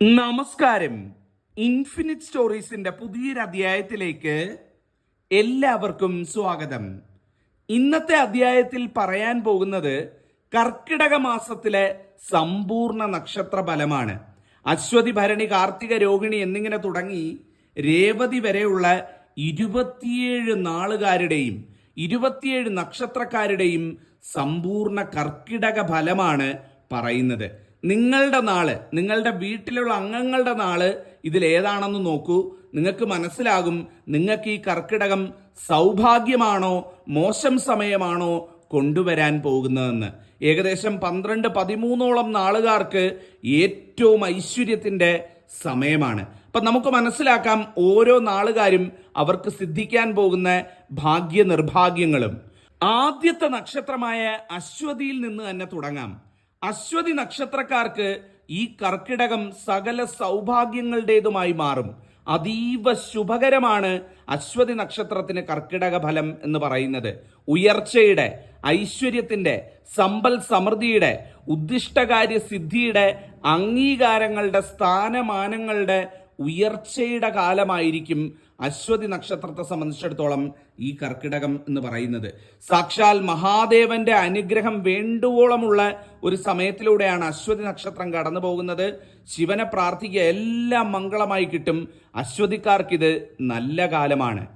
നമസ്കാരം. ഇൻഫിനിറ്റ് സ്റ്റോറീസിന്റെ പുതിയൊരു അധ്യായത്തിലേക്ക് എല്ലാവർക്കും സ്വാഗതം. ഇന്നത്തെ അധ്യായത്തിൽ പറയാൻ പോകുന്നത് കർക്കിടക മാസത്തിലെ സമ്പൂർണ നക്ഷത്ര ഫലമാണ് അശ്വതി ഭരണി കാർത്തിക രോഹിണി എന്നിങ്ങനെ തുടങ്ങി രേവതി വരെയുള്ള ഇരുപത്തിയേഴ് നാളുകാരുടെയും ഇരുപത്തിയേഴ് നക്ഷത്രക്കാരുടെയും സമ്പൂർണ കർക്കിടക ഫലമാണ് പറയുന്നത്. നിങ്ങളുടെ നാൾ നിങ്ങളുടെ വീട്ടിലുള്ള അംഗങ്ങളുടെ നാൾ ഇതിലേതാണെന്ന് നോക്കൂ. നിങ്ങൾക്ക് മനസ്സിലാകും നിങ്ങൾക്ക് ഈ കർക്കിടകം സൗഭാഗ്യമാണോ മോശം സമയമാണോ കൊണ്ടുവരാൻ പോകുന്നതെന്ന്. ഏകദേശം പന്ത്രണ്ട് പതിമൂന്നോളം നാളുകാർക്ക് ഏറ്റവും ഐശ്വര്യത്തിന്റെ സമയമാണ്. അപ്പൊ നമുക്ക് മനസ്സിലാക്കാം ഓരോ നാളുകാരും അവർക്ക് സിദ്ധിക്കാൻ പോകുന്ന ഭാഗ്യ നിർഭാഗ്യങ്ങളും ആദ്യത്തെ നക്ഷത്രമായ അശ്വതിയിൽ നിന്ന് തന്നെ തുടങ്ങാം. അശ്വതി നക്ഷത്രക്കാർക്ക് ഈ കർക്കിടകം സകല സൗഭാഗ്യങ്ങളുടേതുമായി മാറും. അതീവ ശുഭകരമാണ് അശ്വതി നക്ഷത്രത്തിന് കർക്കിടക ഫലം എന്ന് പറയുന്നത്. ഉയർച്ചയുടെ ഐശ്വര്യത്തിന്റെ സമ്പൽ സമൃദ്ധിയുടെ ഉദ്ദിഷ്ടകാര്യ സിദ്ധിയുടെ അംഗീകാരങ്ങളുടെ സ്ഥാനമാനങ്ങളുടെ ഉയർച്ചയുടെ കാലമായിരിക്കും അശ്വതി നക്ഷത്രത്തെ സംബന്ധിച്ചിടത്തോളം ഈ കർക്കിടകം എന്ന് പറയുന്നത്. സാക്ഷാൽ മഹാദേവന്റെ അനുഗ്രഹം വേണ്ടുവോളമുള്ള ഒരു സമയത്തിലൂടെയാണ് അശ്വതി നക്ഷത്രം കടന്നു പോകുന്നത്. ശിവനെ പ്രാർത്ഥിക്കുക എല്ലാം മംഗളമായി കിട്ടും. അശ്വതിക്കാർക്കിത് നല്ല കാലമാണ്.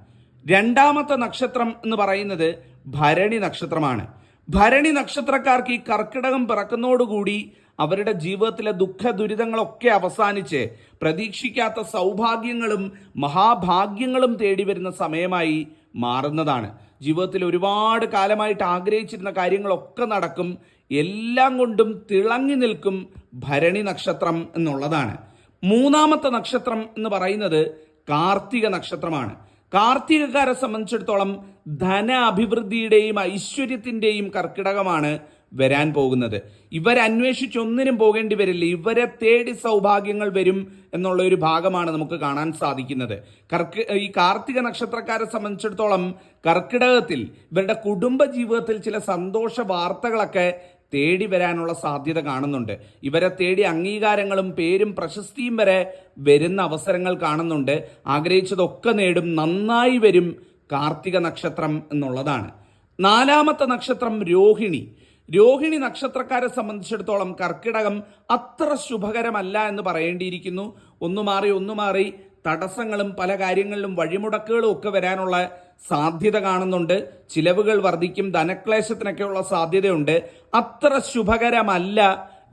രണ്ടാമത്തെ നക്ഷത്രം എന്ന് പറയുന്നത് ഭരണി നക്ഷത്രമാണ്. ഭരണി നക്ഷത്രക്കാർക്ക് ഈ കർക്കിടകം പിറക്കുന്നതോടുകൂടി അവരുടെ ജീവിതത്തിലെ ദുഃഖ ദുരിതങ്ങളൊക്കെ അവസാനിച്ച് പ്രതീക്ഷിക്കാത്ത സൗഭാഗ്യങ്ങളും മഹാഭാഗ്യങ്ങളും തേടി വരുന്ന സമയമായി മാറുന്നതാണ്. ജീവിതത്തിൽ ഒരുപാട് കാലമായിട്ട് ആഗ്രഹിച്ചിരുന്ന കാര്യങ്ങളൊക്കെ നടക്കും. എല്ലാം കൊണ്ടും തിളങ്ങി നിൽക്കും ഭരണി നക്ഷത്രം എന്നുള്ളതാണ്. മൂന്നാമത്തെ നക്ഷത്രം എന്ന് പറയുന്നത് കാർത്തിക നക്ഷത്രമാണ്. കാർത്തികക്കാരെ സംബന്ധിച്ചിടത്തോളം ധന അഭിവൃദ്ധിയുടെയും ഐശ്വര്യത്തിന്റെയും കർക്കിടകമാണ് വരാൻ പോകുന്നത്. ഇവരന്വേഷിച്ചൊന്നിനും പോകേണ്ടി വരില്ല. ഇവരെ തേടി സൗഭാഗ്യങ്ങൾ വരും എന്നുള്ള ഒരു ഭാഗമാണ് നമുക്ക് കാണാൻ സാധിക്കുന്നത്. കർക്ക് ഈ കാർത്തിക നക്ഷത്രക്കാരെ സംബന്ധിച്ചിടത്തോളം കർക്കിടകത്തിൽ ഇവരുടെ കുടുംബ ജീവിതത്തിൽ ചില സന്തോഷ വാർത്തകളൊക്കെ തേടി വരാനുള്ള സാധ്യത കാണുന്നുണ്ട്. ഇവരെ തേടി അംഗീകാരങ്ങളും പേരും പ്രശസ്തിയും വരെ വരുന്ന അവസരങ്ങൾ കാണുന്നുണ്ട്. ആഗ്രഹിച്ചതൊക്കെ നേടും നന്നായി വരും കാർത്തിക നക്ഷത്രം എന്നുള്ളതാണ്. നാലാമത്തെ നക്ഷത്രം രോഹിണി. രോഹിണി നക്ഷത്രക്കാരെ സംബന്ധിച്ചിടത്തോളം കർക്കിടകം അത്ര ശുഭകരമല്ല എന്ന് പറയേണ്ടിയിരിക്കുന്നു. ഒന്നു മാറി ഒന്നു മാറി തടസ്സങ്ങളും പല കാര്യങ്ങളിലും വഴിമുടക്കുകളും ഒക്കെ വരാനുള്ള സാധ്യത കാണുന്നുണ്ട്. ചിലവുകൾ വർദ്ധിക്കും ധനക്ലേശത്തിനൊക്കെയുള്ള സാധ്യതയുണ്ട്. അത്ര ശുഭകരമല്ല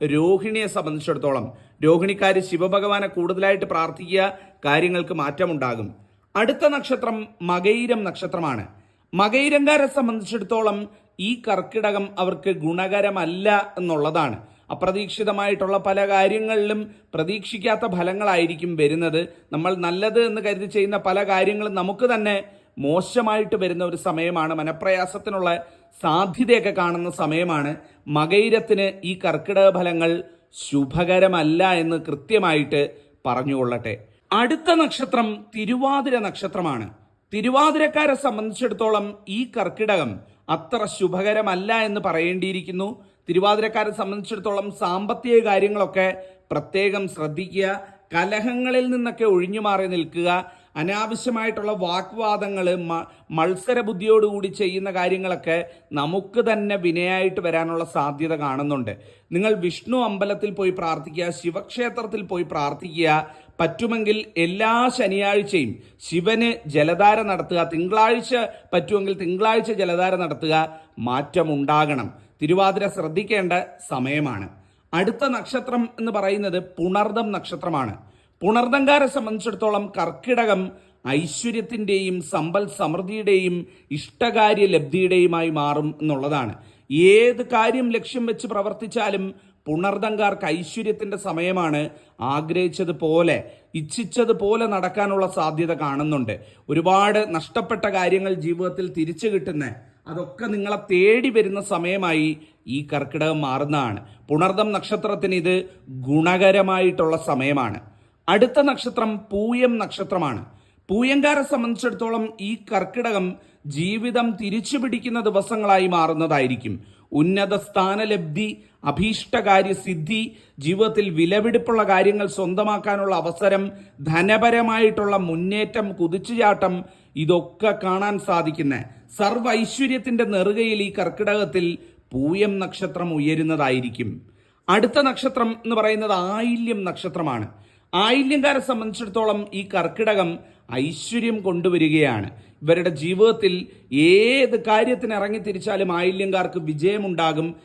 രോഹിണിയെ സംബന്ധിച്ചിടത്തോളം. രോഹിണിക്കാർ ശിവഭഗവാനെ കൂടുതലായിട്ട് പ്രാർത്ഥിക്കുക കാര്യങ്ങൾക്ക് മാറ്റമുണ്ടാകും. അടുത്ത നക്ഷത്രം മകൈരം നക്ഷത്രമാണ്. മകൈരങ്കാരെ സംബന്ധിച്ചിടത്തോളം ഈ കർക്കിടകം അവർക്ക് ഗുണകരമല്ല എന്നുള്ളതാണ്. അപ്രതീക്ഷിതമായിട്ടുള്ള പല കാര്യങ്ങളിലും പ്രതീക്ഷിക്കാത്ത ഫലങ്ങളായിരിക്കും വരുന്നത്. നമ്മൾ നല്ലത് എന്ന് കരുതി ചെയ്യുന്ന പല കാര്യങ്ങളും നമുക്ക് തന്നെ മോശമായിട്ട് വരുന്ന ഒരു സമയമാണ്. മനപ്രയാസത്തിനുള്ള സാധ്യതയൊക്കെ കാണുന്ന സമയമാണ്. മകൈരത്തിന് ഈ കർക്കിടക ഫലങ്ങൾ ശുഭകരമല്ല എന്ന് കൃത്യമായിട്ട് പറഞ്ഞുകൊള്ളട്ടെ. അടുത്ത നക്ഷത്രം തിരുവാതിര നക്ഷത്രമാണ്. തിരുവാതിരക്കാരെ സംബന്ധിച്ചിടത്തോളം ഈ കർക്കിടകം അത്ര ശുഭകരമല്ല എന്ന് പറയേണ്ടിയിരിക്കുന്നു. തിരുവാതിരക്കാരെ സംബന്ധിച്ചിടത്തോളം സാമ്പത്തിക കാര്യങ്ങളൊക്കെ പ്രത്യേകം ശ്രദ്ധിക്കുക. കലഹങ്ങളിൽ നിന്നൊക്കെ ഒഴിഞ്ഞു മാറി നിൽക്കുക. അനാവശ്യമായിട്ടുള്ള വാഗ്വാദങ്ങൾ മത്സര ബുദ്ധിയോടുകൂടി ചെയ്യുന്ന കാര്യങ്ങളൊക്കെ നമുക്ക് തന്നെ വിനയായിട്ട് വരാനുള്ള സാധ്യത കാണുന്നുണ്ട്. നിങ്ങൾ വിഷ്ണു അമ്പലത്തിൽ പോയി പ്രാർത്ഥിക്കുക ശിവക്ഷേത്രത്തിൽ പോയി പ്രാർത്ഥിക്കുക പറ്റുമെങ്കിൽ എല്ലാ ശനിയാഴ്ചയും ശിവന് ജലധാര നടത്തുക തിങ്കളാഴ്ച പറ്റുമെങ്കിൽ തിങ്കളാഴ്ച ജലധാര നടത്തുക മാറ്റമുണ്ടാകണം. തിരുവാതിര ശ്രദ്ധിക്കേണ്ട സമയമാണ്. അടുത്ത നക്ഷത്രം എന്ന് പറയുന്നത് പുണർദം നക്ഷത്രമാണ്. പുണർദങ്കാരെ സംബന്ധിച്ചിടത്തോളം കർക്കിടകം ഐശ്വര്യത്തിന്റെയും സമ്പൽ സമൃദ്ധിയുടെയും ഇഷ്ടകാര്യ ലബ്ധിയുടെയുമായി മാറും എന്നുള്ളതാണ്. ഏത് കാര്യം ലക്ഷ്യം വെച്ച് പ്രവർത്തിച്ചാലും പുണർദങ്കാർക്ക് ഐശ്വര്യത്തിന്റെ സമയമാണ് ആഗ്രഹിച്ചതുപോലെ ഇച്ഛിച്ചതുപോലെ നടക്കാനുള്ള സാധ്യത കാണുന്നുണ്ട്. ഒരുപാട് നഷ്ടപ്പെട്ട കാര്യങ്ങൾ ജീവിതത്തിൽ തിരിച്ചു കിട്ടുന്ന അതൊക്കെ നിങ്ങളെ തേടി വരുന്ന സമയമായി ഈ കർക്കിടകം മാറുന്നതാണ്. പുണർദം നക്ഷത്രത്തിന് ഇത് ഗുണകരമായിട്ടുള്ള സമയമാണ്. അടുത്ത നക്ഷത്രം പൂയം നക്ഷത്രമാണ്. പൂയങ്കാരെ സംബന്ധിച്ചിടത്തോളം ഈ കർക്കിടകം ജീവിതം തിരിച്ചു പിടിക്കുന്ന ദിവസങ്ങളായി മാറുന്നതായിരിക്കും. ഉന്നത സ്ഥാനലബ്ധി അഭീഷ്ടകാര്യ സിദ്ധി ജീവിതത്തിൽ വിലപിടിപ്പുള്ള കാര്യങ്ങൾ സ്വന്തമാക്കാനുള്ള അവസരം ധനപരമായിട്ടുള്ള മുന്നേറ്റം കുതിച്ചുചാട്ടം ഇതൊക്കെ കാണാൻ സാധിക്കുന്ന സർവ ഐശ്വര്യത്തിന്റെ നെറുകയിൽ ഈ കർക്കിടകത്തിൽ പൂയം നക്ഷത്രം ഉയരുന്നതായിരിക്കും. അടുത്ത നക്ഷത്രം എന്ന് പറയുന്നത് ആയില്യം നക്ഷത്രമാണ്. ആയില്യംകാരെ സംബന്ധിച്ചിടത്തോളം ഈ കർക്കിടകം ഐശ്വര്യം കൊണ്ടുവരികയാണ്. ഇവരുടെ ജീവിതത്തിൽ ഏത് കാര്യത്തിന് ഇറങ്ങി തിരിച്ചാലും ആയില്യംകാർക്ക് വിജയമുണ്ടാകും.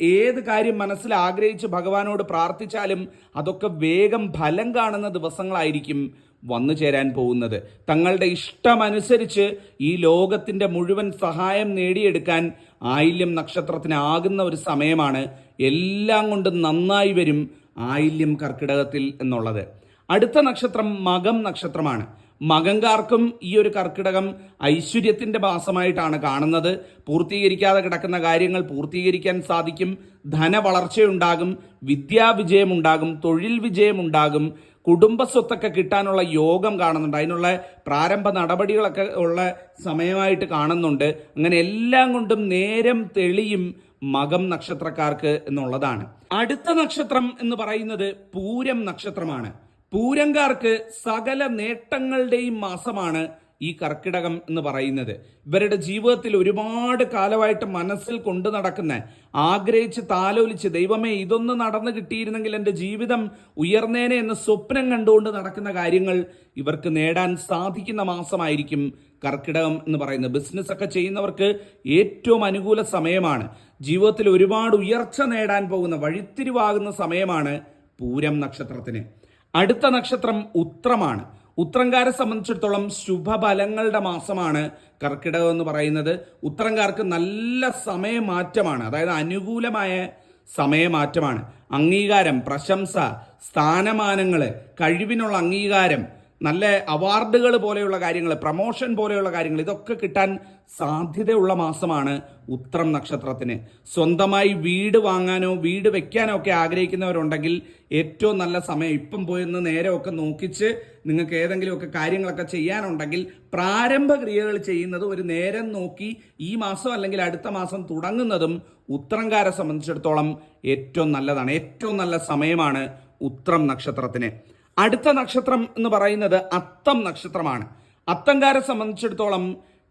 ഏത് കാര്യം മനസ്സിൽ ആഗ്രഹിച്ച് ഭഗവാനോട് പ്രാർത്ഥിച്ചാലും അതൊക്കെ വേഗം ഫലം കാണുന്ന ദിവസങ്ങളായിരിക്കും വന്നു ചേരാൻ പോകുന്നത്. തങ്ങളുടെ ഇഷ്ടമനുസരിച്ച് ഈ ലോകത്തിന്റെ മുഴുവൻ സഹായം നേടിയെടുക്കാൻ ആയില്യം നക്ഷത്രത്തിനാകുന്ന ഒരു സമയമാണ്. എല്ലാം കൊണ്ട് നന്നായി വരും. ആയില്യം കർക്കിടകത്തിൽ എന്നുള്ളത്. അടുത്ത നക്ഷത്രം മകം നക്ഷത്രമാണ്. മകങ്കാർക്കും ഈ ഒരു കർക്കിടകം ഐശ്വര്യത്തിന്റെ മാസമായിട്ടാണ് കാണുന്നത്. പൂർത്തീകരിക്കാതെ കിടക്കുന്ന കാര്യങ്ങൾ പൂർത്തീകരിക്കാൻ സാധിക്കും. ധനവളർച്ചയുണ്ടാകും വിദ്യാവിജയമുണ്ടാകും തൊഴിൽ വിജയമുണ്ടാകും. കുടുംബ സ്വത്തൊക്കെ കിട്ടാനുള്ള യോഗം കാണുന്നുണ്ട്. അതിനുള്ള പ്രാരംഭ നടപടികളൊക്കെ ഉള്ള സമയമായിട്ട് കാണുന്നുണ്ട്. അങ്ങനെ എല്ലാം കൊണ്ടും നേരം തെളിയും മകം നക്ഷത്രക്കാർക്ക് എന്നുള്ളതാണ്. അടുത്ത നക്ഷത്രം എന്ന് പറയുന്നത് പൂരം നക്ഷത്രമാണ്. പൂരംകാർക്ക് സകല നേട്ടങ്ങളുടെയും മാസമാണ് ഈ കർക്കിടകം എന്ന് പറയുന്നത്. ഇവരുടെ ജീവിതത്തിൽ ഒരുപാട് കാലമായിട്ട് മനസ്സിൽ കൊണ്ടു നടക്കുന്ന ആഗ്രഹിച്ച് താലോലിച്ച് ദൈവമേ ഇതൊന്ന് നടന്നു കിട്ടിയിരുന്നെങ്കിൽ എന്റെ ജീവിതം ഉയർന്നേനെ എന്ന് സ്വപ്നം കണ്ടുകൊണ്ട് നടക്കുന്ന കാര്യങ്ങൾ ഇവർക്ക് നേടാൻ സാധിക്കുന്ന മാസമായിരിക്കും കർക്കിടകം എന്ന് പറയുന്നത്. ബിസിനസ് ഒക്കെ ചെയ്യുന്നവർക്ക് ഏറ്റവും അനുകൂല സമയമാണ്. ജീവിതത്തിൽ ഒരുപാട് ഉയർച്ച നേടാൻ പോകുന്ന വഴിത്തിരിവാകുന്ന സമയമാണ് പൂരം നക്ഷത്രത്തിന്. അടുത്ത നക്ഷത്രം ഉത്രമാണ്. ഉത്രംകാരെ സംബന്ധിച്ചിടത്തോളം ശുഭഫലങ്ങളുടെ മാസമാണ് കർക്കിടകം എന്ന് പറയുന്നത്. ഉത്രങ്കാർക്ക് നല്ല സമയമാറ്റമാണ് അതായത് അനുകൂലമായ സമയമാറ്റമാണ്. അംഗീകാരം പ്രശംസ സ്ഥാനമാനങ്ങൾ കഴിവിനുള്ള അംഗീകാരം നല്ല അവാർഡുകൾ പോലെയുള്ള കാര്യങ്ങൾ പ്രമോഷൻ പോലെയുള്ള കാര്യങ്ങൾ ഇതൊക്കെ കിട്ടാൻ സാധ്യതയുള്ള മാസമാണ് ഉത്രം നക്ഷത്രത്തിന്. സ്വന്തമായി വീട് വാങ്ങാനോ വീട് വെക്കാനോ ഒക്കെ ആഗ്രഹിക്കുന്നവരുണ്ടെങ്കിൽ ഏറ്റവും നല്ല സമയം ഇപ്പം പോയെന്ന് നേരമൊക്കെ നോക്കിച്ച് നിങ്ങൾക്ക് ഏതെങ്കിലുമൊക്കെ കാര്യങ്ങളൊക്കെ ചെയ്യാനുണ്ടെങ്കിൽ പ്രാരംഭ ക്രിയകൾ ചെയ്യുന്നത് ഒരു നേരം നോക്കി ഈ മാസം അല്ലെങ്കിൽ അടുത്ത മാസം തുടങ്ങുന്നതും ഉത്രംകാരെ സംബന്ധിച്ചിടത്തോളം ഏറ്റവും നല്ലതാണ്. ഏറ്റവും നല്ല സമയമാണ് ഉത്രം നക്ഷത്രത്തിന്. അടുത്ത നക്ഷത്രം എന്ന് പറയുന്നത് അത്തം നക്ഷത്രമാണ്. അത്തംകാരെ സംബന്ധിച്ചിടത്തോളം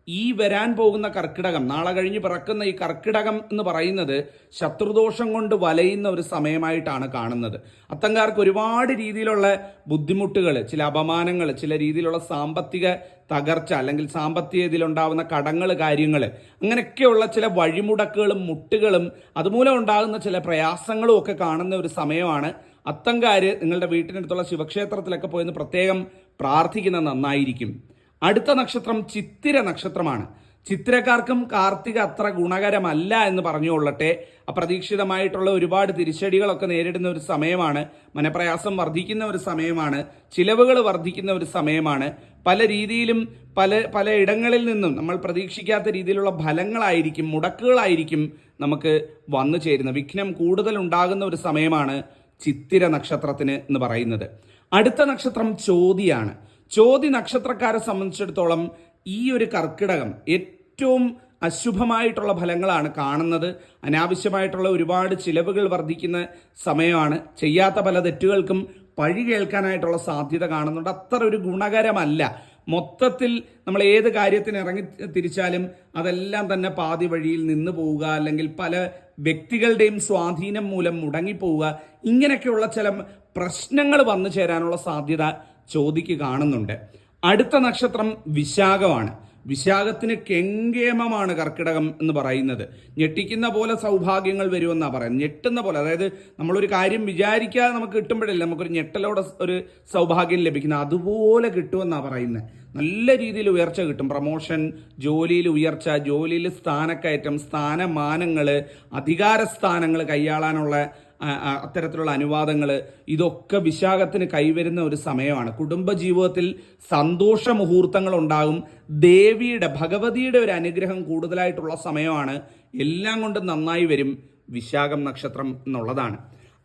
ഈ വരാൻ പോകുന്ന കർക്കിടകം നാളെ കഴിഞ്ഞ് പിറക്കുന്ന ഈ കർക്കിടകം എന്ന് പറയുന്നത് ശത്രുദോഷം കൊണ്ട് വലയുന്ന ഒരു സമയമായിട്ടാണ് കാണുന്നത്. അത്തങ്കാർക്ക് ഒരുപാട് രീതിയിലുള്ള ബുദ്ധിമുട്ടുകൾ ചില അപമാനങ്ങൾ ചില രീതിയിലുള്ള സാമ്പത്തിക തകർച്ച അല്ലെങ്കിൽ സാമ്പത്തിക ഇതിലുണ്ടാവുന്ന കടങ്ങൾ കാര്യങ്ങൾ അങ്ങനെയൊക്കെയുള്ള ചില വഴിമുടക്കുകളും മുട്ടുകളും അതുമൂലം ഉണ്ടാകുന്ന ചില പ്രയാസങ്ങളും ഒക്കെ കാണുന്ന ഒരു സമയമാണ്. അത്തങ്കാര് നിങ്ങളുടെ വീട്ടിനടുത്തുള്ള ശിവക്ഷേത്രത്തിലൊക്കെ പോയി പ്രത്യേകം പ്രാർത്ഥിക്കുന്നത് നന്നായിരിക്കും. അടുത്ത നക്ഷത്രം ചിത്തിര നക്ഷത്രമാണ്. ചിത്രക്കാർക്കും കാർത്തിക അത്ര ഗുണകരമല്ല എന്ന് പറഞ്ഞുകൊള്ളട്ടെ. അപ്രതീക്ഷിതമായിട്ടുള്ള ഒരുപാട് തിരിച്ചടികളൊക്കെ നേരിടുന്ന ഒരു സമയമാണ്. മനപ്രയാസം വർദ്ധിക്കുന്ന ഒരു സമയമാണ്. ചിലവുകൾ വർദ്ധിക്കുന്ന ഒരു സമയമാണ്. പല രീതിയിലും പല പല ഇടങ്ങളിൽ നിന്നും നമ്മൾ പ്രതീക്ഷിക്കാത്ത രീതിയിലുള്ള ഫലങ്ങളായിരിക്കും മുടക്കുകളായിരിക്കും നമുക്ക് വന്നു ചേരുന്ന വിഘ്നം കൂടുതൽ ഉണ്ടാകുന്ന ഒരു സമയമാണ് ചിത്തിര നക്ഷത്രത്തിന് എന്ന് പറയുന്നത്. അടുത്ത നക്ഷത്രം ചോതിയാണ്. ചോതി നക്ഷത്രക്കാരെ സംബന്ധിച്ചിടത്തോളം ഈ ഒരു കർക്കിടകം ഏറ്റവും അശുഭമായിട്ടുള്ള ഫലങ്ങളാണ് കാണുന്നത്. അനാവശ്യമായിട്ടുള്ള ഒരുപാട് ചിലവുകൾ വർദ്ധിക്കുന്ന സമയമാണ്. ചെയ്യാത്ത പല തെറ്റുകൾക്കും പഴി കേൾക്കാനായിട്ടുള്ള സാധ്യത കാണുന്നുണ്ട്. അത്ര ഒരു ഗുണകരമല്ല. മൊത്തത്തിൽ നമ്മൾ ഏത് കാര്യത്തിന് ഇറങ്ങി തിരിച്ചാലും അതെല്ലാം തന്നെ പാതി വഴിയിൽ നിന്ന് പോവുക അല്ലെങ്കിൽ പല വ്യക്തികളുടെയും സ്വാധീനം മൂലം മുടങ്ങിപ്പോവുക ഇങ്ങനെയൊക്കെയുള്ള ചില പ്രശ്നങ്ങൾ വന്നു ചേരാനുള്ള സാധ്യത ചോദിക്ക് കാണുന്നുണ്ട്. അടുത്ത നക്ഷത്രം വിശാഖമാണ്. വിശാഖത്തിന് കെങ്കേമമാണ് കർക്കിടകം എന്ന് പറയുന്നത്. ഞെട്ടിക്കുന്ന പോലെ സൗഭാഗ്യങ്ങൾ വരുമെന്നാണ് പറയുന്നത്. ഞെട്ടുന്ന പോലെ അതായത് നമ്മളൊരു കാര്യം വിചാരിക്കാതെ നമുക്ക് കിട്ടുമ്പോഴല്ലേ നമുക്കൊരു ഞെട്ടലോടെ ഒരു സൗഭാഗ്യം ലഭിക്കുന്നത്. അതുപോലെ കിട്ടുമെന്നാണ് പറയുന്നത്. നല്ല രീതിയിൽ ഉയർച്ച കിട്ടും. പ്രമോഷൻ ജോലിയിൽ ഉയർച്ച ജോലിയിൽ സ്ഥാനക്കയറ്റം സ്ഥാനമാനങ്ങൾ അധികാര സ്ഥാനങ്ങൾ കൈയാളാനുള്ള അത്തരത്തിലുള്ള അനുവാദങ്ങൾ ഇതൊക്കെ വിശാഖത്തിന് കൈവരുന്ന ഒരു സമയമാണ്. കുടുംബജീവിതത്തിൽ സന്തോഷ മുഹൂർത്തങ്ങൾ ഉണ്ടാകും ദേവിയുടെ ഭഗവതിയുടെ ഒരു അനുഗ്രഹം കൂടുതലായിട്ടുള്ള സമയമാണ്. എല്ലാം കൊണ്ടും നന്നായി വരും വിശാഖം നക്ഷത്രം എന്നുള്ളതാണ്.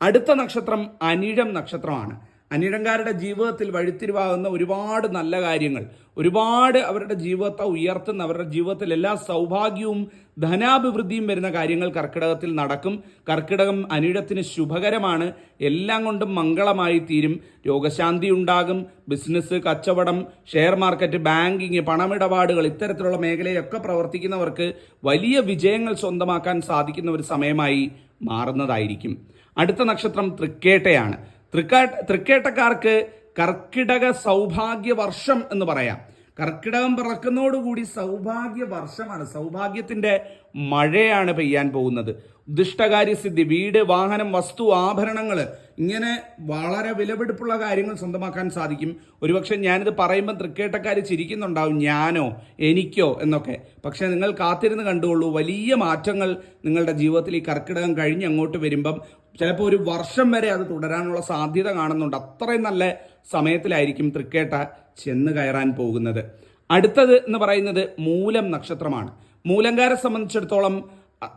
അടുത്ത നക്ഷത്രം അനിഴം നക്ഷത്രമാണ്. അനിഴങ്കാരുടെ ജീവിതത്തിൽ വഴിത്തിരിവാകുന്ന ഒരുപാട് നല്ല കാര്യങ്ങൾ. ഒരുപാട് അവരുടെ ജീവിതത്തെ ഉയർത്തുന്ന അവരുടെ ജീവിതത്തിൽ എല്ലാ സൗഭാഗ്യവും ധനാഭിവൃദ്ധിയും വരുന്ന കാര്യങ്ങൾ കർക്കിടകത്തിൽ നടക്കും. കർക്കിടകം അനിഴത്തിന് ശുഭകരമാണ്. എല്ലാം കൊണ്ടും മംഗളമായി തീരും. രോഗശാന്തി ഉണ്ടാകും. ബിസിനസ് കച്ചവടം ഷെയർ മാർക്കറ്റ് ബാങ്കിങ് പണമിടപാടുകൾ ഇത്തരത്തിലുള്ള മേഖലയൊക്കെ പ്രവർത്തിക്കുന്നവർക്ക് വലിയ വിജയങ്ങൾ സ്വന്തമാക്കാൻ സാധിക്കുന്ന ഒരു സമയമായി മാറുന്നതായിരിക്കും. അടുത്ത നക്ഷത്രം തൃക്കേട്ടയാണ്. തൃക്കാ തൃക്കേട്ടക്കാർക്ക് കർക്കിടക സൗഭാഗ്യ വർഷം എന്ന് പറയാം. കർക്കിടകം പിറക്കുന്നതോടുകൂടി സൗഭാഗ്യ വർഷമാണ്. സൗഭാഗ്യത്തിന്റെ മഴയാണ് പെയ്യാൻ പോകുന്നത്. ഉദ്ദിഷ്ടകാര്യ സിദ്ധി വീട് വാഹനം വസ്തു ആഭരണങ്ങൾ ഇങ്ങനെ വളരെ വിലപിടിപ്പുള്ള കാര്യങ്ങൾ സ്വന്തമാക്കാൻ സാധിക്കും. ഒരുപക്ഷെ ഞാനിത് പറയുമ്പോൾ തൃക്കേട്ടക്കാർ ചിരിക്കുന്നുണ്ടാവും ഞാനോ എനിക്കോ എന്നൊക്കെ. പക്ഷെ നിങ്ങൾ കാത്തിരുന്ന് കണ്ടുകൊള്ളൂ വലിയ മാറ്റങ്ങൾ നിങ്ങളുടെ ജീവിതത്തിൽ ഈ കർക്കിടകം കഴിഞ്ഞ് അങ്ങോട്ട് വരുമ്പം ചിലപ്പോൾ ഒരു വർഷം വരെ അത് തുടരാനുള്ള സാധ്യത കാണുന്നുണ്ട്. അത്രയും നല്ല സമയത്തിലായിരിക്കും തൃക്കേട്ട ചെന്ന് കയറാൻ പോകുന്നത്. അടുത്തത് എന്ന് പറയുന്നത് മൂലം നക്ഷത്രമാണ്. മൂലങ്കാരെ സംബന്ധിച്ചിടത്തോളം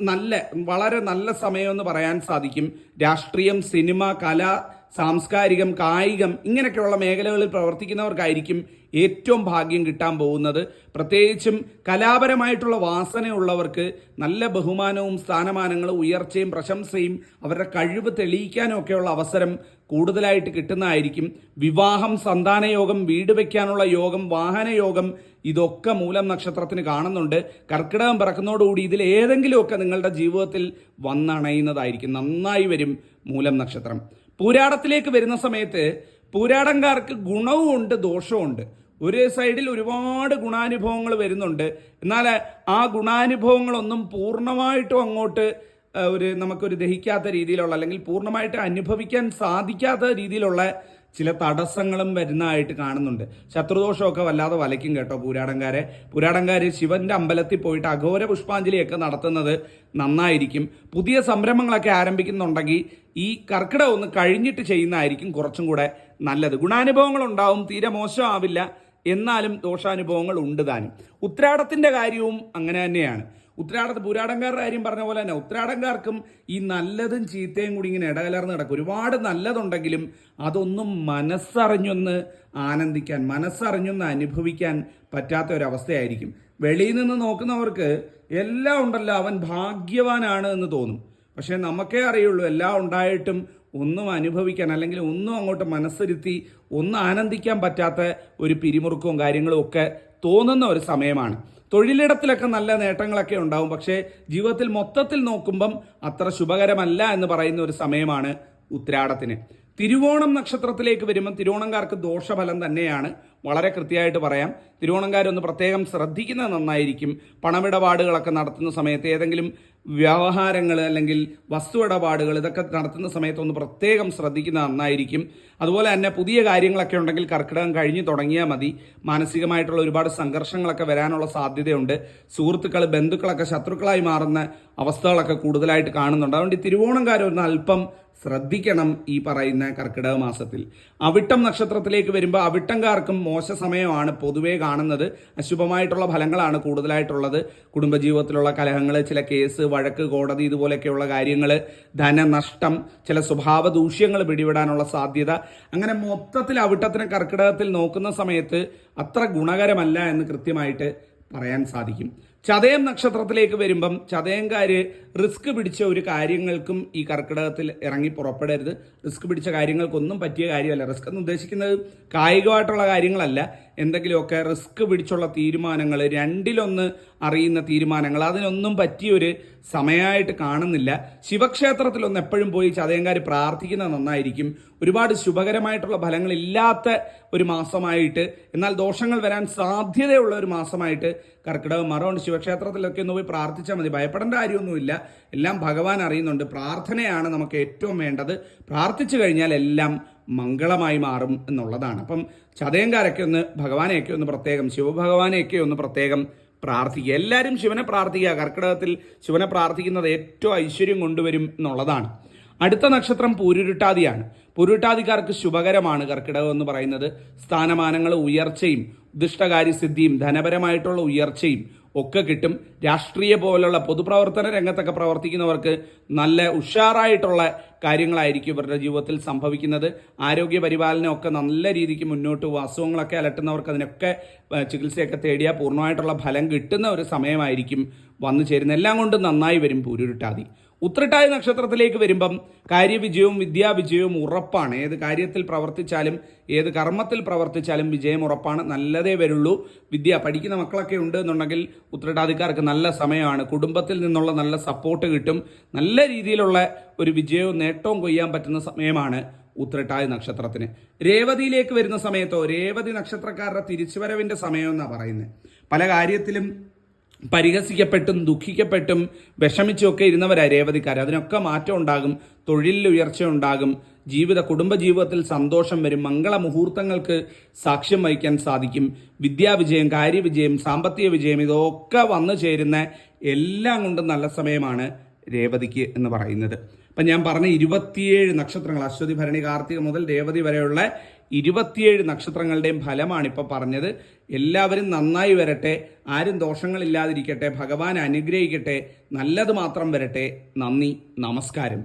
നല്ല വളരെ നല്ല സമയം എന്ന് പറയാൻ സാധിക്കും. രാഷ്ട്രീയം സിനിമ കല സാംസ്കാരികം കായികം ഇങ്ങനെയൊക്കെയുള്ള മേഖലകളിൽ പ്രവർത്തിക്കുന്നവർക്കായിരിക്കും ഏറ്റവും ഭാഗ്യം കിട്ടാൻ പോകുന്നത്. പ്രത്യേകിച്ചും കലാപരമായിട്ടുള്ള വാസനയുള്ളവർക്ക് നല്ല ബഹുമാനവും സ്ഥാനമാനങ്ങളും ഉയർച്ചയും പ്രശംസയും അവരുടെ കഴിവ് തെളിയിക്കാനും ഒക്കെയുള്ള അവസരം കൂടുതലായിട്ട് കിട്ടുന്നതായിരിക്കും. വിവാഹം സന്താനയോഗം വീട് വയ്ക്കാനുള്ള യോഗം വാഹനയോഗം ഇതൊക്കെ മൂലം നക്ഷത്രത്തിന് കാണുന്നുണ്ട്. കർക്കിടകം പിറക്കുന്നതോടുകൂടി ഇതിൽ ഏതെങ്കിലുമൊക്കെ നിങ്ങളുടെ ജീവിതത്തിൽ വന്നണയുന്നതായിരിക്കും. നന്നായി വരും മൂലം നക്ഷത്രം. പൂരാടത്തിലേക്ക് വരുന്ന സമയത്ത് പൂരാടംകാർക്ക് ഗുണവും ഉണ്ട് ദോഷവും ഉണ്ട് ഒരു സൈഡിൽ ഒരുപാട് ഗുണാനുഭവങ്ങൾ വരുന്നുണ്ട്. എന്നാൽ ആ ഗുണാനുഭവങ്ങളൊന്നും പൂർണമായിട്ടും അങ്ങോട്ട് ഒരു നമുക്കൊരു ദഹിക്കാത്ത രീതിയിലുള്ള അല്ലെങ്കിൽ പൂർണമായിട്ട് അനുഭവിക്കാൻ സാധിക്കാത്ത രീതിയിലുള്ള ചില തടസ്സങ്ങളും വരുന്നതായിട്ട് കാണുന്നുണ്ട്. ശത്രുദോഷമൊക്കെ വല്ലാതെ വലയ്ക്കും കേട്ടോ പുരാടങ്കാരെ. പൂരാടങ്കാര് ശിവന്റെ അമ്പലത്തിൽ പോയിട്ട് അഘോര പുഷ്പാഞ്ജലിയൊക്കെ നടത്തുന്നത് നന്നായിരിക്കും. പുതിയ സംരംഭങ്ങളൊക്കെ ആരംഭിക്കുന്നുണ്ടെങ്കിൽ ഈ കർക്കിടകം ഒന്ന് കഴിഞ്ഞിട്ട് ചെയ്യുന്നതായിരിക്കും കുറച്ചും കൂടെ നല്ലത്. ഗുണാനുഭവങ്ങൾ ഉണ്ടാവും തീരെ മോശമാവില്ല എന്നാലും ദോഷാനുഭവങ്ങൾ ഉണ്ട് താനും. ഉത്രാടത്തിന്റെ കാര്യവും അങ്ങനെ തന്നെയാണ്. ഉത്രാടത്ത് പുരാടങ്കാരുടെ കാര്യം പറഞ്ഞ പോലെ തന്നെ ഉത്രാടങ്കാർക്കും ഈ നല്ലതും ചീത്തയും കൂടി ഇങ്ങനെ ഇടകലർന്ന് കിടക്കും. ഒരുപാട് നല്ലതുണ്ടെങ്കിലും അതൊന്നും മനസ്സറിഞ്ഞൊന്ന് ആനന്ദിക്കാൻ മനസ്സറിഞ്ഞൊന്ന് അനുഭവിക്കാൻ പറ്റാത്ത ഒരവസ്ഥയായിരിക്കും വെളിയിൽ നിന്ന് നോക്കുന്നവർക്ക് എല്ലാം ഉണ്ടല്ലോ അവൻ ഭാഗ്യവാനാണ് എന്ന് തോന്നും. പക്ഷേ നമുക്കേ അറിയുള്ളൂ എല്ലാം ഉണ്ടായിട്ടും ഒന്നും അനുഭവിക്കാൻ അല്ലെങ്കിൽ ഒന്നും അങ്ങോട്ട് മനസ്സിരുത്തി ഒന്നും ആനന്ദിക്കാൻ പറ്റാത്ത ഒരു പിരിമുറുക്കവും കാര്യങ്ങളും ഒക്കെ തോന്നുന്ന ഒരു സമയമാണ്. തൊഴിലിടത്തിലൊക്കെ നല്ല നേട്ടങ്ങളൊക്കെ ഉണ്ടാവും. പക്ഷേ ജീവിതത്തിൽ മൊത്തത്തിൽ നോക്കുമ്പം അത്ര ശുഭകരമല്ല എന്ന് പറയുന്ന ഒരു സമയമാണ് ഉത്രാടത്തിന്. തിരുവോണം നക്ഷത്രത്തിലേക്ക് വരുമ്പോൾ തിരുവോണംകാർക്ക് ദോഷഫലം തന്നെയാണ്. വളരെ കൃത്യമായിട്ട് പറയാം. തിരുവോണംകാരൊന്ന് പ്രത്യേകം ശ്രദ്ധിക്കുന്നത് നന്നായിരിക്കും. പണമിടപാടുകളൊക്കെ നടത്തുന്ന സമയത്ത് ഏതെങ്കിലും വ്യവഹാരങ്ങൾ അല്ലെങ്കിൽ വസ്തു ഇടപാടുകൾ ഇതൊക്കെ നടത്തുന്ന സമയത്ത് ഒന്ന് പ്രത്യേകം ശ്രദ്ധിക്കുന്നത് നന്നായിരിക്കും. അതുപോലെ തന്നെ പുതിയ കാര്യങ്ങളൊക്കെ ഉണ്ടെങ്കിൽ കർക്കിടകം കഴിഞ്ഞ് തുടങ്ങിയാൽ മതി. മാനസികമായിട്ടുള്ള ഒരുപാട് സംഘർഷങ്ങളൊക്കെ വരാനുള്ള സാധ്യതയുണ്ട്. സുഹൃത്തുക്കൾ ബന്ധുക്കളൊക്കെ ശത്രുക്കളായി മാറുന്ന അവസ്ഥകളൊക്കെ കൂടുതലായിട്ട് കാണുന്നുണ്ട്. അതുകൊണ്ട് തിരുവോണംകാരൊന്ന് അല്പം ശ്രദ്ധിക്കണം ഈ പറയുന്ന കർക്കിടക മാസത്തിൽ. അവിട്ടം നക്ഷത്രത്തിലേക്ക് വരുമ്പോൾ അവിട്ടംകാർക്കും മോശ സമയമാണ് പൊതുവേ കാണുന്നത്. അശുഭമായിട്ടുള്ള ഫലങ്ങളാണ് കൂടുതലായിട്ടുള്ളത്. കുടുംബജീവിതത്തിലുള്ള കലഹങ്ങൾ ചില കേസ് വഴക്ക് കോടതി ഇതുപോലെയൊക്കെയുള്ള കാര്യങ്ങൾ ധനനഷ്ടം ചില സ്വഭാവ ദൂഷ്യങ്ങൾ പിടിവിടാനുള്ള സാധ്യത. അങ്ങനെ മൊത്തത്തിൽ അവിട്ടത്തിന് കർക്കിടകത്തിൽ നോക്കുന്ന സമയത്ത് അത്ര ഗുണകരമല്ല എന്ന് കൃത്യമായിട്ട് പറയാൻ സാധിക്കും. ചതയം നക്ഷത്രത്തിലേക്ക് വരുമ്പം ചതയംകാർ റിസ്ക് പിടിച്ച ഒരു കാര്യങ്ങൾക്കും ഈ കർക്കിടകത്തിൽ ഇറങ്ങി പുറപ്പെടരുത്. റിസ്ക് പിടിച്ച കാര്യങ്ങൾക്കൊന്നും പറ്റിയ കാര്യമല്ല. റിസ്ക് എന്ന് ഉദ്ദേശിക്കുന്നത് കായികമായിട്ടുള്ള കാര്യങ്ങളല്ല. എന്തെങ്കിലുമൊക്കെ റിസ്ക് പിടിച്ചുള്ള തീരുമാനങ്ങൾ രണ്ടിലൊന്ന് അറിയുന്ന തീരുമാനങ്ങൾ അതിനൊന്നും പറ്റിയൊരു സമയമായിട്ട് കാണുന്നില്ല. ശിവക്ഷേത്രത്തിലൊന്ന് എപ്പോഴും പോയി ചതയങ്കാർ പ്രാർത്ഥിക്കുന്നത് നന്നായിരിക്കും. ഒരുപാട് ശുഭകരമായിട്ടുള്ള ഫലങ്ങൾ ഇല്ലാത്ത ഒരു മാസമായിട്ട് എന്നാൽ ദോഷങ്ങൾ വരാൻ സാധ്യതയുള്ള ഒരു മാസമായിട്ട് കർക്കിടകം മറുകൊണ്ട് ശിവക്ഷേത്രത്തിലൊക്കെ ഒന്ന് പോയി പ്രാർത്ഥിച്ചാൽ മതി. ഭയപ്പെടേണ്ട കാര്യമൊന്നുമില്ല. എല്ലാം ഭഗവാൻ അറിയുന്നുണ്ട്. പ്രാർത്ഥനയാണ് നമുക്ക് ഏറ്റവും വേണ്ടത്. പ്രാർത്ഥിച്ചു കഴിഞ്ഞാൽ എല്ലാം മംഗളമായി മാറും എന്നുള്ളതാണ്. അപ്പം ചതയങ്കാരൊക്കെ ഒന്ന് ഭഗവാനെയൊക്കെ ഒന്ന് പ്രത്യേകം ശിവഭഗവാനെയൊക്കെ ഒന്ന് പ്രത്യേകം പ്രാർത്ഥിക്കുക. എല്ലാവരും ശിവനെ പ്രാർത്ഥിക്കുക. കർക്കിടകത്തിൽ ശിവനെ പ്രാർത്ഥിക്കുന്നത് ഏറ്റവും ഐശ്വര്യം കൊണ്ടുവരും എന്നുള്ളതാണ്. അടുത്ത നക്ഷത്രം പൂരുരുട്ടാതിയാണ്. പൂരുരുട്ടാതിക്കാർക്ക് ശുഭകരമാണ് കർക്കിടകം എന്ന് പറയുന്നത്. സ്ഥാനമാനങ്ങൾ ഉയർച്ചയും ഉദ്ദിഷ്ടകാര്യസിദ്ധിയും ധനപരമായിട്ടുള്ള ഉയർച്ചയും ഒക്കെ കിട്ടും. രാഷ്ട്രീയ പോലുള്ള പൊതുപ്രവർത്തന രംഗത്തൊക്കെ പ്രവർത്തിക്കുന്നവർക്ക് നല്ല ഉഷാറായിട്ടുള്ള കാര്യങ്ങളായിരിക്കും ഇവരുടെ ജീവിതത്തിൽ സംഭവിക്കുന്നത്. ആരോഗ്യ പരിപാലനമൊക്കെ നല്ല രീതിക്ക് മുന്നോട്ട് പോകും അസുഖങ്ങളൊക്കെ അലട്ടുന്നവർക്ക് അതിനൊക്കെ ചികിത്സയൊക്കെ തേടിയാൽ പൂർണമായിട്ടുള്ള ഫലം കിട്ടുന്ന ഒരു സമയമായിരിക്കും വന്നു ചേരുന്നത്. എല്ലാം കൊണ്ടും നന്നായി വരും പൂരുരുട്ടാതി. ഉത്രട്ടാതി നക്ഷത്രത്തിലേക്ക് വരുമ്പം കാര്യവിജയവും വിദ്യാവിജയവും ഉറപ്പാണ്. ഏത് കാര്യത്തിൽ പ്രവർത്തിച്ചാലും ഏത് കർമ്മത്തിൽ പ്രവർത്തിച്ചാലും വിജയം ഉറപ്പാണ്. നല്ലതേ വരുള്ളൂ. വിദ്യ പഠിക്കുന്ന മക്കളൊക്കെ ഉണ്ട് എന്നുണ്ടെങ്കിൽ ഉത്രട്ടാതിക്കാർക്ക് നല്ല സമയമാണ്. കുടുംബത്തിൽ നിന്നുള്ള നല്ല സപ്പോർട്ട് കിട്ടും. നല്ല രീതിയിലുള്ള ഒരു വിജയവും നേട്ടവും കൊയ്യാൻ പറ്റുന്ന സമയമാണ് ഉത്രട്ടായ നക്ഷത്രത്തിന്. രേവതിയിലേക്ക് വരുന്ന സമയത്തോ രേവതി നക്ഷത്രക്കാരുടെ തിരിച്ചുവരവിന്റെ സമയം എന്നാണ് പറയുന്നത് പല കാര്യത്തിലും പരിഹസിക്കപ്പെട്ടും ദുഃഖിക്കപ്പെട്ടും വിഷമിച്ചുമൊക്കെ ഇരുന്നവരാണ് രേവതിക്കാർ അതിനൊക്കെ മാറ്റം ഉണ്ടാകും തൊഴിലിൽ ഉയർച്ച ഉണ്ടാകും ജീവിത കുടുംബജീവിതത്തിൽ സന്തോഷം വരും മംഗള മുഹൂർത്തങ്ങൾക്ക് സാക്ഷ്യം വഹിക്കാൻ സാധിക്കും. വിദ്യാവിജയം കാര്യവിജയം സാമ്പത്തിക വിജയം ഇതൊക്കെ വന്നു ചേരുന്ന എല്ലാം കൊണ്ടും നല്ല സമയമാണ് രേവതിക്ക് എന്ന് പറയുന്നത്. അപ്പം ഞാൻ പറഞ്ഞ ഇരുപത്തിയേഴ് നക്ഷത്രങ്ങൾ അശ്വതി ഭരണി കാർത്തിക മുതൽ രേവതി വരെയുള്ള ഇരുപത്തിയേഴ് നക്ഷത്രങ്ങളുടെയും ഫലമാണ് ഇപ്പോൾ പറഞ്ഞത്. എല്ലാവരും നന്നായി വരട്ടെ. ആരും ദോഷങ്ങളില്ലാതിരിക്കട്ടെ. ഭഗവാൻ അനുഗ്രഹിക്കട്ടെ. നല്ലത് മാത്രം വരട്ടെ. നന്ദി. നമസ്കാരം.